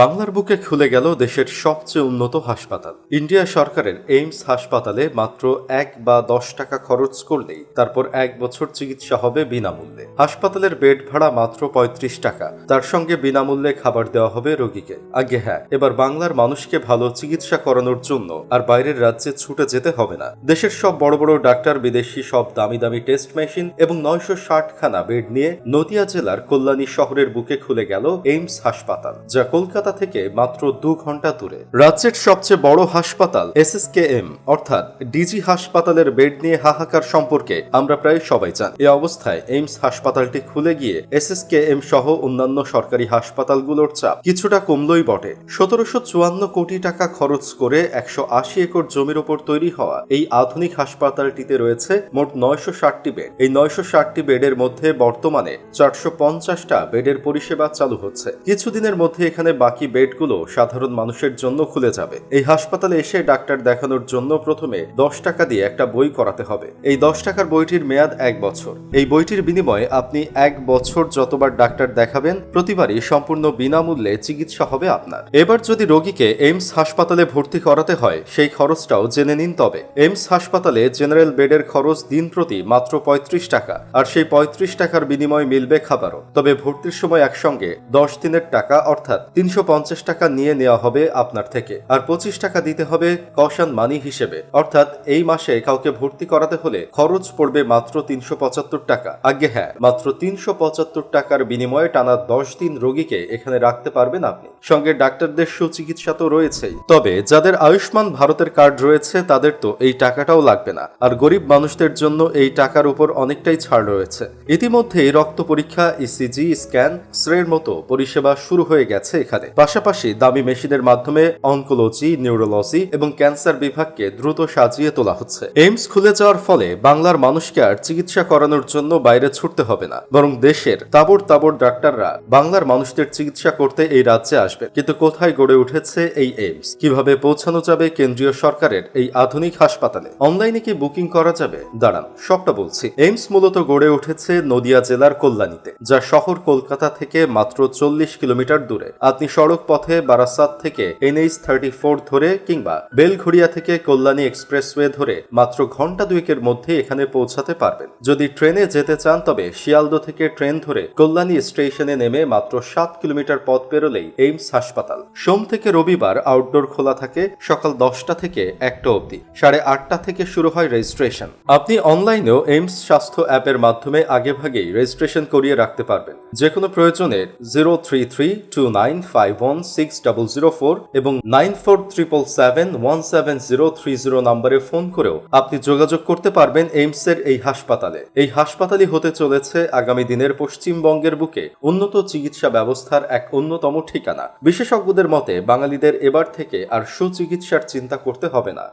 বাংলার বুকে খুলে গেল দেশের সবচেয়ে উন্নত হাসপাতাল। ইন্ডিয়া সরকারের এইমস হাসপাতালে মাত্র এক বা দশ টাকা খরচ করলেই তারপর এক বছর চিকিৎসা হবে বিনামূল্যে। হাসপাতালের বেড ভাড়া মাত্র পঁয়ত্রিশ টাকা। তার সঙ্গে বিনামূল্যে খাবার দেওয়া হবে রোগীকে। আগে হ্যাঁ এবার বাংলার মানুষকে ভালো চিকিৎসা করানোর জন্য আর বাইরের রাজ্যে ছুটে যেতে হবে না। দেশের সব বড় বড় ডাক্তার বিদেশি সব দামি দামি টেস্ট মেশিন এবং নয়শো ষাট খানা বেড নিয়ে নদিয়া জেলার কল্যাণী শহরের বুকে খুলে গেল এইমস হাসপাতাল, যা কলকাতা থেকে মাত্র দু ঘণ্টা দূরে। রাজ্যের সবচেয়ে বড় হাসপাতাল এসএসকেএম, অর্থাৎ ডিজি হাসপাতালের বেড নিয়ে হাহাকার সম্পর্কে আমরা প্রায় সবাই জানি। এ অবস্থায় এইমস হাসপাতালটি খুলে গিয়ে এসএসকেএম সহ অন্যান্য সরকারি হাসপাতালগুলোর চাপ কিছুটা কমলই বটে। সতেরোশো চুয়ান্ন কোটি টাকা খরচ করে একশো আশি একর জমির ওপর তৈরি হওয়া এই আধুনিক হাসপাতালটিতে রয়েছে মোট নয়শো ষাটটি বেড। এই নয়শো ষাটটি বেডের মধ্যে বর্তমানে চারশো পঞ্চাশটা বেডের পরিষেবা চালু হচ্ছে। কিছুদিনের মধ্যে এখানে বাকি বেডগুলো সাধারণ মানুষের জন্য খুলে যাবে। এই হাসপাতালে এসে ডাক্তার দেখানোর জন্য প্রথমে দশ টাকা দিয়ে একটা বই করাতে হবে। এই দশ টাকার বইটির মেয়াদ এক বছর। এই বইটির বিনিময়ে আপনি এক বছর যতবার ডাক্তার দেখাবেন, প্রতিবারই সম্পূর্ণ বিনামূল্যে চিকিৎসা হবে আপনার। এবার যদি রোগীকে এইমস হাসপাতালে ভর্তি করাতে হয়, সেই খরচটাও জেনে নিন তবে। এইমস হাসপাতালে জেনারেল বেডের খরচ দিন প্রতি মাত্র পঁয়ত্রিশ টাকা, আর সেই পঁয়ত্রিশ টাকার বিনিময়ে মিলবে খাবারও। তবে ভর্তির সময় একসঙ্গে দশ দিনের টাকা, অর্থাৎ তিনশো পঞ্চাশ টাকা নিয়ে নেওয়া হবে আপনার থেকে। আর পঁচিশ টাকা দিতে হবে কশান মানি হিসেবে। অর্থাৎ এই মাসে কাউকে ভর্তি করাতে হলে খরচ পড়বে মাত্র তিনশো পঁচাত্তর টাকা। আগে হ্যাঁ মাত্র তিনশো পঁচাত্তর টাকার বিনিময়ে টানা দশ দিন রোগীকে এখানে রাখতে পারবেন আপনি। সঙ্গে ডাক্তারদের সুচিকিৎসা তো রয়েছেই। তবে যাদের আয়ুষ্মান ভারতের কার্ড রয়েছে, তাদের তো এই টাকাটাও লাগবে না। আর গরিব মানুষদের জন্য এই টাকার উপর অনেকটাই ছাড় রয়েছে। ইতিমধ্যেই রক্ত পরীক্ষা, ইসিজি, স্ক্যান এর মতো পরিষেবা শুরু হয়ে গেছে এখানে। পাশাপাশি দামি মেশিনের মাধ্যমে অনকোলজি, নিউরোলজি এবং ক্যান্সার বিভাগকে দ্রুত সাজিয়ে তোলা হচ্ছে। এইমস খুলে যাওয়ার ফলে বাংলার মানুষকে আর চিকিৎসা করানোর জন্য বাইরে ছুটতে হবে না, বরং দেশের তাবড় তাবড় ডাক্তাররা বাংলার মানুষদের চিকিৎসা করতে এই রাজ্যে আসবে। কিন্তু কোথায় গড়ে উঠেছে এই এইমস? কীভাবে পৌঁছানো যাবে কেন্দ্রীয় সরকারের এই আধুনিক হাসপাতালে? অনলাইনে কি বুকিং করা যাবে? দাঁড়ান, সবটা বলছি। এইমস মূলত গড়ে উঠেছে নদিয়া জেলার কল্যাণীতে, যা শহর কলকাতা থেকে মাত্র চল্লিশ কিলোমিটার দূরে। আপনি সড়ক পথে বারাসাত থেকে এনএইচ থার্টি ফোর ধরে কিংবা বেলঘড়িয়া থেকে কল্যাণী এক্সপ্রেসওয়ে ধরে মাত্র ঘণ্টা দুয়েকের মধ্যে এখানে পৌঁছাতে পারবেন। যদি ট্রেনে যেতে চান, তবে শিয়ালদো থেকে ট্রেন ধরে কল্যাণী স্টেশনে নেমে মাত্র সাত কিলোমিটার পথ পেরোলেই এইমস হাসপাতাল। সোম থেকে রবিবার আউটডোর খোলা থাকে সকাল দশটা থেকে একটা অবধি। সাড়ে আটটা থেকে শুরু হয় রেজিস্ট্রেশন। আপনি অনলাইনেও এইমস স্বাস্থ্য অ্যাপের মাধ্যমে আগেভাগেই রেজিস্ট্রেশন করিয়ে রাখতে পারবেন। যে কোনো প্রয়োজনে zero three three two nine এবং নাইন ফোর ফোন করেও আপনি যোগাযোগ করতে পারবেন এইমসের এই হাসপাতালে। এই হাসপাতালই হতে চলেছে আগামী দিনের পশ্চিমবঙ্গের বুকে উন্নত চিকিৎসা ব্যবস্থার এক অন্যতম ঠিকানা। বিশেষজ্ঞদের মতে, বাঙালিদের এবার থেকে আর সুচিকিৎসার চিন্তা করতে হবে না।